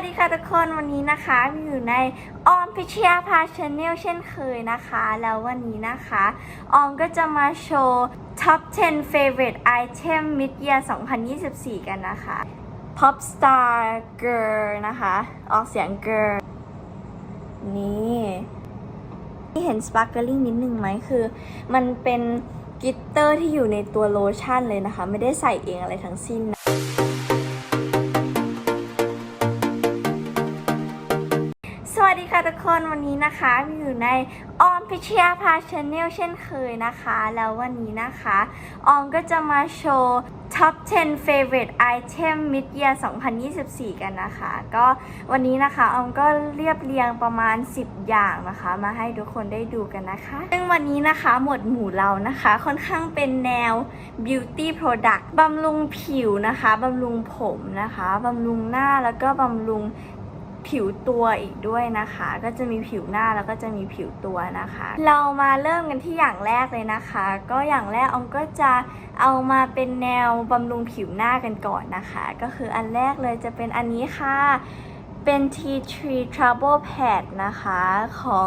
วัสดีค่ะทุกคนวันนี้นะคะอยู่ในออมพิชยาพาชแนลเช่นเคยนะคะ แล้ววันนี้นะคะ ออมก็จะมาโชว์ Top 10 Favorite Item Mid Year 2024 กันนะคะ Pop Star Girl นะคะ ออกเสียง Girl นี่ที่เห็น Sparkling นิดนึงไหมคือ มันเป็นกิตเตอร์ที่อยู่ในตัวโลชั่นเลยนะคะ ไม่ได้ใส่เองอะไรทั้งสิ้นนะ ค่ะทุกคนวันนี้นะคะอยู่ในออมพิชยาพาชแนลเช่นเคยนะคะ แล้ววันนี้นะคะ ออมก็จะมาโชว์ Top 10 Favorite Item Mid Year 2024 กันนะคะ ก็วันนี้นะคะ ออมก็เรียบเรียงประมาณ 10 อย่างนะคะ มาให้ทุกคนได้ดูกันนะคะ ซึ่งวันนี้นะคะหมวดหมู่เรานะคะ ค่อนข้างเป็นแนว Beauty Product บำรุงผิวนะคะบำรุงผมนะคะบำรุงหน้าแล้วก็บำรุง ผิวตัวอีกด้วยนะคะ ก็จะมีผิวหน้าแล้วก็จะมีผิวตัวนะคะ เรามาเริ่มกันที่อย่างแรกเลยนะคะ ก็อย่างแรกอมก็จะเอามาเป็นแนวบำรุงผิวหน้ากันก่อนนะคะ ก็คืออันแรกเลยจะเป็นอันนี้ค่ะ เป็น Tea Tree Trouble Pad นะคะของ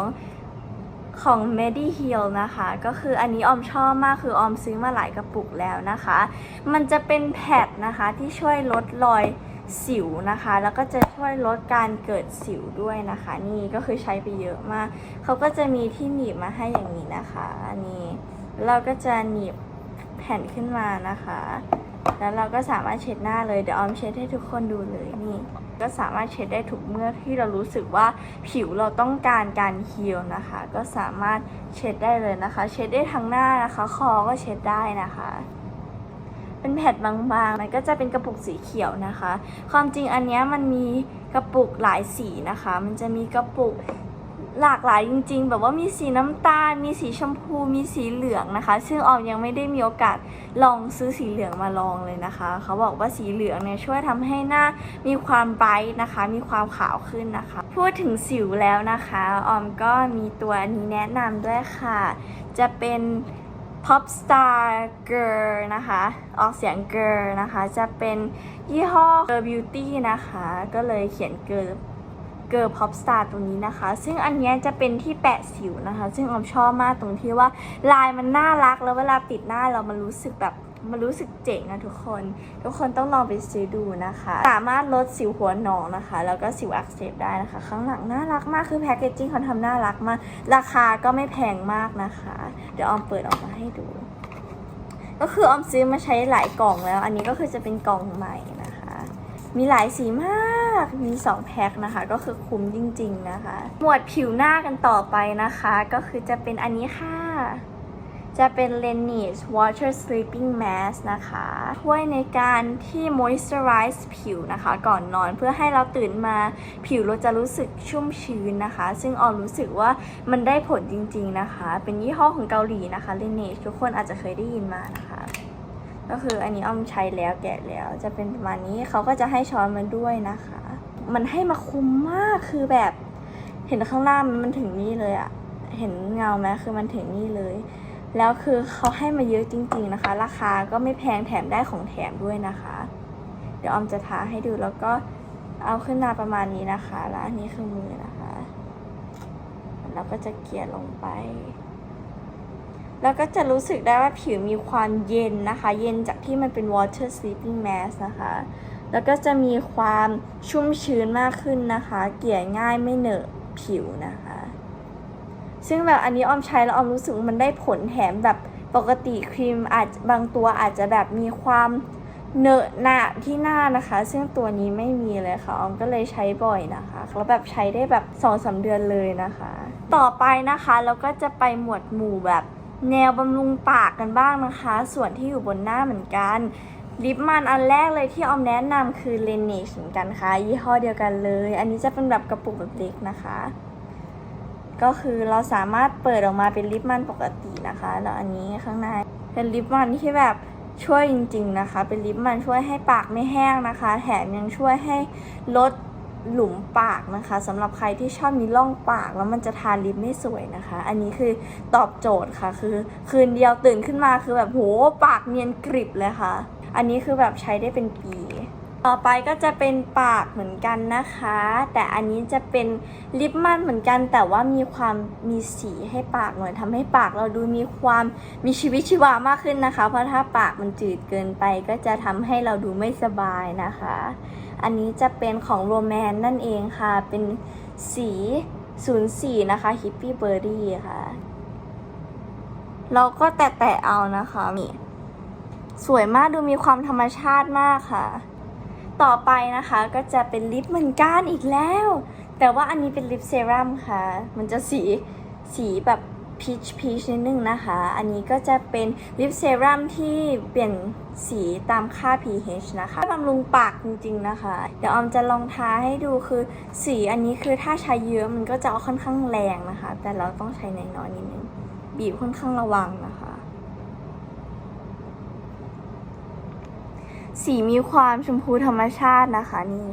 ของ Mediheal นะคะ ก็คืออันนี้ออมชอบมากคือออมซื้อมาหลายกระปุกแล้วนะคะ มันจะเป็นแพดนะคะที่ช่วยลดรอย สิวนะคะ แล้วก็จะช่วยลดการเกิดสิวด้วยนะคะ นี่ก็คือใช้ไปเยอะมาก เขาก็จะมีที่หนีบมาให้อย่างนี้นะคะอันนี้เราก็จะหนีบแผ่นขึ้นมานะคะ แล้วเราก็สามารถเช็ดหน้าเลย เดี๋ยวออมเช็ดให้ทุกคนดูเลยนี่ ก็สามารถเช็ดได้ทุกเมื่อที่เรารู้สึกว่าผิวเราต้องการการเฮีลนะคะ ก็สามารถเช็ดได้เลยนะคะ เช็ดได้ทั้งหน้านะคะ คอก็เช็ดได้นะคะ เป็นแผ่นบางๆ มันก็จะเป็นกระปุกสีเขียวนะคะ ความจริงอันนี้มันมีกระปุกหลายสีนะคะ มันจะมีกระปุกหลากหลายจริง ๆ แบบว่ามีสีน้ำตาล มีสีชมพู มีสีเหลืองนะคะ ซึ่งออมยังไม่ได้มีโอกาสลองซื้อสีเหลืองมาลองเลยนะคะ เขาบอกว่าสีเหลืองเนี่ยช่วยทำให้หน้ามีความไบรท์นะคะ มีความขาวขึ้นนะคะ พูดถึงสิวแล้วนะคะ ออมก็มีตัวนี้แนะนำด้วยค่ะ จะเป็น Pop Star Girl นะคะ ออกเสียง Girl นะคะ จะเป็นยี่ห้อ Girl Beauty นะคะ ก็เลยเขียน Girl Girl Pop Star ตรงนี้นะคะ ซึ่งอันนี้จะเป็นที่แปะสิวนะคะ ซึ่งออมชอบมากตรงที่ว่าลายมันน่ารักแล้วเวลาติดหน้าเรามันรู้สึกแบบ มันรู้สึกเจ๋งนะทุกคน ทุกคนต้องลองไปซื้อดูนะคะ สามารถลดสิวหัวหนองนะคะ แล้วก็สิวอักเสบได้นะคะ ข้างหลังน่ารักมากคือแพคเกจจิ้งเขาทำน่ารักมาก ราคาก็ไม่แพงมากนะคะ เดี๋ยวออมเปิดออกมาให้ดู ก็คือออมซื้อมาใช้หลายกล่องแล้ว อันนี้ก็คือจะเป็นกล่องใหม่นะคะ มีหลายสีมาก มี 2 แพ็คนะคะ ก็คือคุ้มจริง ๆนะคะ หมวดผิวหน้ากันต่อไปนะคะ ก็คือจะเป็นอันนี้ค่ะ จะเป็น Laneige Water Sleeping Mask นะคะช่วยในการที่ moisturize ผิวนะคะ ก่อนนอนเพื่อให้เราตื่นมาผิวเราจะรู้สึกชุ่มชื้นนะคะ ซึ่งออมรู้สึกว่ามันได้ผลจริงๆนะคะ เป็นยี่ห้อของเกาหลีนะคะ Laneige ทุกคนอาจจะเคยได้ยินมานะคะ ก็คืออันนี้ออมใช้แล้วแกะแล้วจะเป็นประมาณนี้เขาก็จะให้ช้อนมาด้วยนะคะ มันให้มาคุ้มมากคือแบบ เห็นข้างล่างมันถึงนี่เลยอะเห็นเงาไหมคือมันถึงนี่เลย แล้วคือเขาให้มาเยอะจริง ๆนะคะ ราคาก็ไม่แพงแถมได้ของแถมด้วยนะคะ เดี๋ยวออมจะทาให้ดูแล้วก็เอาขึ้นมาประมาณนี้นะคะ แล้วอันนี้คือมือนะคะ แล้วก็จะเกลี่ยลงไป แล้วก็จะรู้สึกได้ว่าผิวมีความเย็นนะคะ เย็นจากที่มันเป็น water sleeping mask นะคะ แล้วก็จะมีความชุ่มชื้นมากขึ้นนะคะ เกลี่ยง่ายไม่เหนอะผิวนะคะ ซึ่งแบบอันนี้ออมใช้แล้วออมรู้สึกมันได้ผลแถมแบบปกติครีมอาจบางตัวอาจจะแบบมีความเนอะหนะที่หน้านะคะ ซึ่งตัวนี้ไม่มีเลยค่ะออมก็เลยใช้บ่อยนะคะแล้วแบบใช้ได้แบบ2องสาเดือนเลยนะคะ ต่อไปนะคะเราก็จะไปหมวดหมู่แบบแนวบำรุงปากกันบ้างนะคะ ส่วนที่อยู่บนหน้าเหมือนกันลิปมันอันแรกเลยที่ออมแนะนำคือ Laneige เหมือนกันค่ะยี่ห้อเดียวกันเลย อันนี้จะเป็นแบบกระปุกแบบเล็กนะคะ ก็คือเราสามารถเปิดออกมาเป็นลิปมันปกตินะคะ แล้วอันนี้ข้างในเป็นลิปมันที่แบบช่วยจริง ๆนะคะ เป็นลิปมันช่วยให้ปากไม่แห้งนะคะ แถมยังช่วยให้ลดหลุมปากนะคะสำหรับใครที่ชอบมีร่องปากแล้วมันจะทาลิปไม่สวยนะคะ อันนี้คือตอบโจทย์ค่ะ คือคืนเดียวตื่นขึ้นมาคือแบบโหปากเนียนกริบเลยค่ะ อันนี้คือแบบใช้ได้เป็นปี ต่อไปก็จะเป็นปากเหมือนกันนะคะ แต่อันนี้จะเป็นลิปมันเหมือนกัน แต่ว่ามีความมีสีให้ปากหน่อยทำให้ปากเราดูมีความมีชีวิตชีวามากขึ้นนะคะ เพราะถ้าปากมันจืดเกินไปก็จะทำให้เราดูไม่สบายนะคะ อันนี้จะเป็นของโรแมนนั่นเองค่ะ เป็นสี04นะคะฮิปปี้เบอร์รี่ค่ะ เราก็แตะๆเอานะคะนี่สวยมากดูมีความธรรมชาติมากค่ะ ต่อไปนะคะก็จะเป็นลิปเหมือนกันอีกแล้ว แต่ว่าอันนี้เป็นลิปเซรั่มค่ะ มันจะสีสีแบบพีชพีชนิดนึงนะคะ อันนี้ก็จะเป็นลิปเซรั่มที่เปลี่ยนสีตามค่า pH นะคะบำรุงปากจริงๆนะคะ เดี๋ยวออมจะลองทาให้ดูคือสีอันนี้คือถ้าใช้เยอะมันก็จะค่อนข้างแรงนะคะ แต่เราต้องใช้น้อยๆนิดนึง บีบค่อนข้างระวังนะคะ สีมีความชมพูธรรมชาตินะคะนี่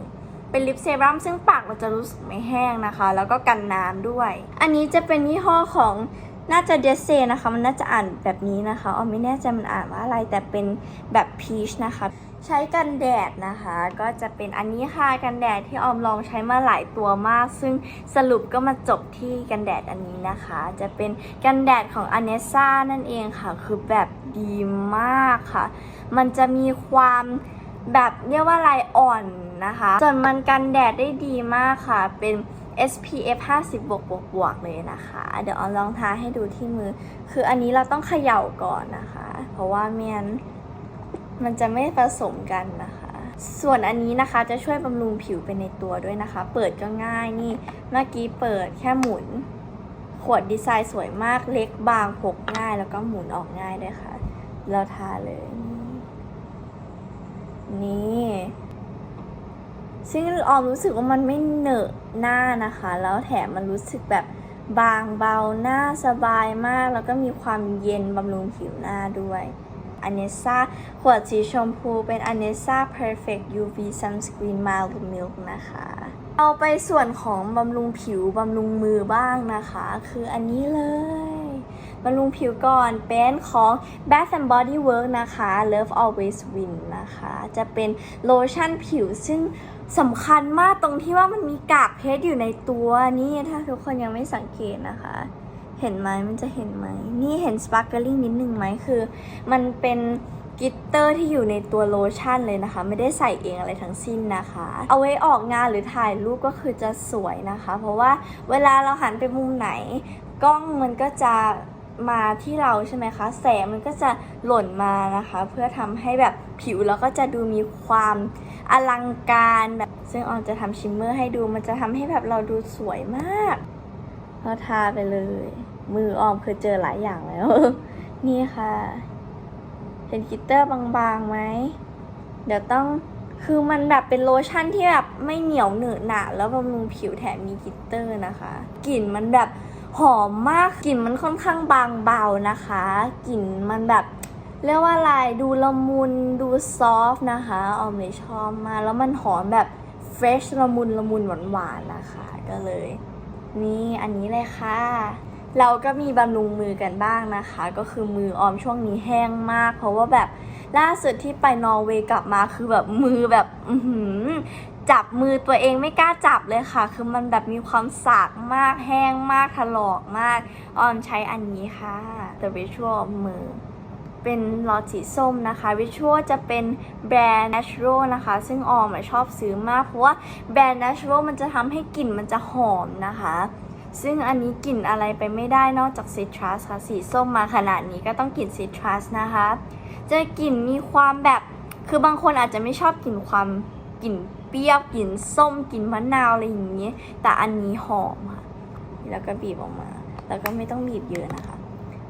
เป็นลิปเซรั่มซึ่งปากเราจะรู้สึกไม่แห้งนะคะ แล้วก็กันน้ำด้วย อันนี้จะเป็นยี่ห้อของน่าจะเดซเซนะคะ มันน่าจะอ่านแบบนี้นะคะออไม่แน่ใจมันอ่านว่าอะไรแต่เป็นแบบพีชนะคะ ใช้กันแดดนะคะ ก็จะเป็นอันนี้ค่ะกันแดดที่ออมลองใช้มาหลายตัวมาก ซึ่งสรุปก็มาจบที่กันแดดอันนี้นะคะ จะเป็นกันแดดของอเนซ่านั่นเองค่ะ คือแบบดีมากค่ะ มันจะมีความแบบเรียกว่าลายอ่อนนะคะส่วนมันกันแดดได้ดีมากค่ะ เป็น SPF 50 บวกบวกบวกเลยนะคะ เดี๋ยวออมลองทาให้ดูที่มือ คืออันนี้เราต้องเขย่าก่อนนะคะ เพราะว่าเมียน มันจะไม่ผสมกันนะคะ ส่วนอันนี้นะคะจะช่วยบำรุงผิวไปในตัวด้วยนะคะ เปิดก็ง่ายนี่ เมื่อกี้เปิดแค่หมุน ขวดดีไซน์สวยมากเล็กบางพกง่าย แล้วก็หมุนออกง่ายด้วยค่ะ เราทาเลย นี่ซึ่งออมรู้สึกว่ามันไม่เหนอะหน้านะคะ แล้วแถมมันรู้สึกแบบบางเบาหน้าสบายมาก แล้วก็มีความเย็นบำรุงผิวหน้าด้วย อเนซ่าขวดสีชมพูเป็นอเนซ่า Perfect UV Sunscreen Mild Milk นะคะ เอาไปส่วนของบำรุงผิวบำรุงมือบ้างนะคะ คืออันนี้เลยบำรุงผิวก่อนเป็นของ Bath and Body Work นะคะ Love Always Win นะคะ จะเป็นโลชั่นผิวซึ่งสำคัญมากตรงที่ว่ามันมีกากเพชรอยู่ในตัวนี่ถ้าทุกคนยังไม่สังเกตนะคะ เห็นไหมมันจะเห็นไหม นี่เห็นสปาร์ k เ i ิ g นิดนึงไหมคือ มันเป็นกิตเตอร์ที่อยู่ในตัวโลชั่นเลยนะคะ ไม่ได้ใส่เองอะไรทั้งสิ้นนะคะ เอาไว้ออกงานหรือถ่ายรูปก็คือจะสวยนะคะ เพราะว่าเวลาเราหันไปมุมไหน กล้องมันก็จะมาที่เราใช่ไหมคะ แสงมันก็จะหล่นมานะคะ เพื่อทำให้แบบผิวเราก็จะดูมีความอลังการแบบซึ่งออนจะทำชิมเมอร์ให้ดูมันจะทำให้แบบเราดูสวยมาก เราทาไปเลย มือออมเคยเจอหลายอย่างแล้ว นี่ค่ะ เห็นกิตเตอร์บางๆไหม เดี๋ยวต้องคือมันแบบเป็นโลชั่นที่แบบไม่เหนียวเหนอะหนะแล้วบำรุงผิวแถมมีกิตเตอร์นะคะ กลิ่นมันแบบหอมมากกลิ่นมันค่อนข้างบางเบานะคะกลิ่นมันแบบเรียกว่าอะไรดูละมุนดูซอฟต์นะคะออมเลยชอบมากแล้วมันหอมแบบเฟรชละมุนละมุนหวานๆนะคะ ก็เลย นี่อันนี้เลยค่ะ เราก็มีบำรุงมือกันบ้างนะคะ ก็คือมือออมช่วงนี้แห้งมาก เพราะว่าแบบล่าสุดที่ไปนอร์เวย์กลับมาคือแบบมือแบบอือหือจับมือตัวเองไม่กล้าจับเลยค่ะ คือมันแบบมีความสากมากแห้งมากถลอกมาก ออมใช้อันนี้ค่ะ The Visual of มือ เป็นหลอดสีส้มนะคะวิชวลจะเป็นแบรนด์ Natural นะคะ ซึ่งออมชอบซื้อมาก เพราะว่าแบรนด์ Natural มันจะทำให้กลิ่นมันจะหอมนะคะ ซึ่งอันนี้กลิ่นอะไรไปไม่ได้นอกจากซิตรัสค่ะ สีส้มมาขนาดนี้ก็ต้องกลิ่นซิตรัสนะคะ จะกลิ่นมีความแบบ คือบางคนอาจจะไม่ชอบกลิ่นความกลิ่นเปรี้ยวกลิ่นส้มกลิ่นมะนาวอะไรอย่างนี้ แต่อันนี้หอมค่ะ แล้วก็บีบออกมา แล้วก็ไม่ต้องบีบเยอะนะคะ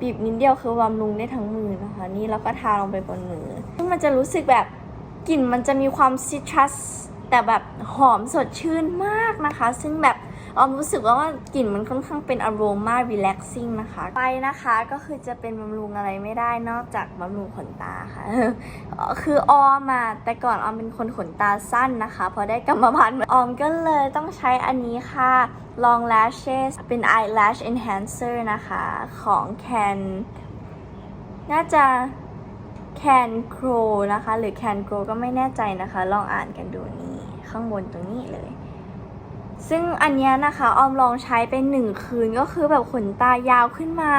บีบนิดเดียวคือบำรุงได้ทั้งมือนะคะ นี่แล้วก็ทาลงไปบนมือซึ่งมันจะรู้สึกแบบกลิ่นมันจะมีความซิตรัสแต่แบบหอมสดชื่นมากนะคะ ซึ่งแบบ ออมรู้สึกว่าว่ากลิ่นมันค่อนข้างเป็นอารมา relaxing นะคะ ไปนะคะก็คือจะเป็นบำรุงอะไรไม่ได้นอกจากบำรุงขนตาค่ะ คือออมอะแต่ก่อนออมเป็นคนขนตาสั้นนะคะ พอได้กรรมพันธุ์ออมก็เลยต้องใช้อันนี้ค่ะ Long Lashes เป็น Eyelash Enhancer นะคะ ของ Can น่าจะ Can Grow นะคะ หรือ Can Grow ก็ไม่แน่ใจนะคะ ลองอ่านกันดูนี่ ข้างบนตรงนี้เลย ซึ่งอันนี้นะคะออมลองใช้เป็นหนึ่งคืนก็คือแบบขนตายาวขึ้นมา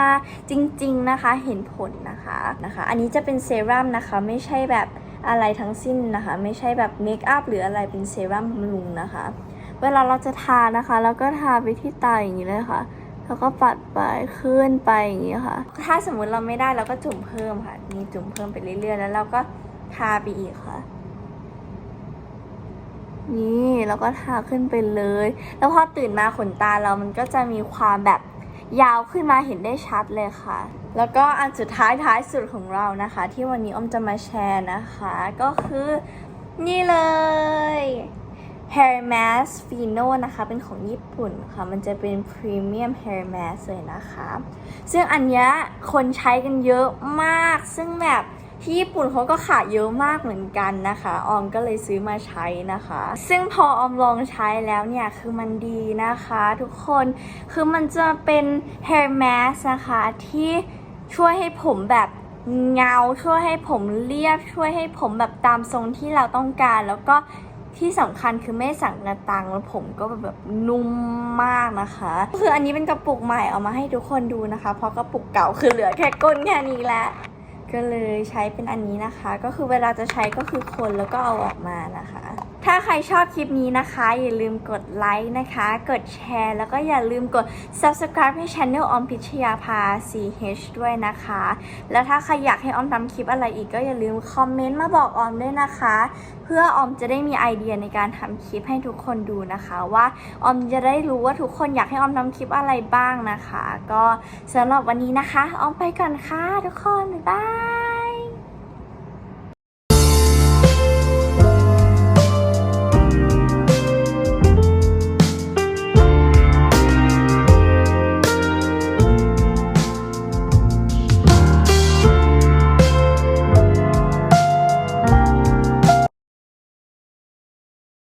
จริงๆนะคะเห็นผลนะคะนะคะ อันนี้จะเป็นเซรั่มนะคะไม่ใช่แบบอะไรทั้งสิ้นนะคะ ไม่ใช่แบบเมคอัพหรืออะไรเป็นเซรั่มบำรุงนะคะ เวลาเราจะทานะคะ แล้วก็ทาไปที่ตาอย่างนี้เลยค่ะแล้วก็ปัดไปขึ้นไปอย่างนี้ค่ะ ถ้าสมมุติเราไม่ได้เราก็จุ่มเพิ่มค่ะนี่จุ่มเพิ่มไปเรื่อยๆ แล้วเราก็ทาไปอีกค่ะ นี่แล้วก็ทาขึ้นไปเลย แล้วพอตื่นมาขนตาเรามันก็จะมีความแบบยาวขึ้นมาเห็นได้ชัดเลยค่ะ แล้วก็อันสุดท้ายท้ายสุดของเรานะคะ ที่วันนี้อ้อมจะมาแชร์นะคะ ก็คือนี่เลย Hair Mask Fino นะคะ เป็นของญี่ปุ่นค่ะ มันจะเป็น Premium Hair Mask เลยนะคะ ซึ่งอันนี้คนใช้กันเยอะมาก ซึ่งแบบ ที่ญี่ปุ่นเขาก็ขายเยอะมากเหมือนกันนะคะ ออมก็เลยซื้อมาใช้นะคะ ซึ่งพอออมลองใช้แล้วเนี่ย คือมันดีนะคะ ทุกคนคือมันจะเป็น hair mask นะคะที่ช่วยให้ผมแบบเงาช่วยให้ผมเรียบช่วยให้ผมแบบตามทรงที่เราต้องการ แล้วก็ที่สำคัญคือไม่สั่งกระตังแล้วผมก็แบบนุ่มมากนะคะคืออันนี้เป็นกระปุกใหม่เอามาให้ทุกคนดูนะคะ เพราะกระปุกเก่าคือเหลือแค่ก้นแค่นี้แหละ ก็เลยใช้เป็นอันนี้นะคะ ก็คือเวลาจะใช้ก็คือคนแล้วก็เอาออกมานะคะ ถ้าใครชอบคลิปนี้นะคะ อย่าลืมกดไลค์นะคะ กดแชร์ แล้วก็อย่าลืมกด subscribe ให้ Channel ออมพิชยาภา CH ด้วยนะคะ แล้วถ้าใครอยากให้ออมทำคลิปอะไรอีกก็อย่าลืมคอมเมนต์มาบอกออมด้วยนะคะ เพื่อออมจะได้มีไอเดียในการทำคลิปให้ทุกคนดูนะคะ ว่าออมจะได้รู้ว่าทุกคนอยากให้ออมทำคลิปอะไรบ้างนะคะ ก็สำหรับวันนี้นะคะ ออมไปก่อนค่ะทุกคนบ๊ายบาย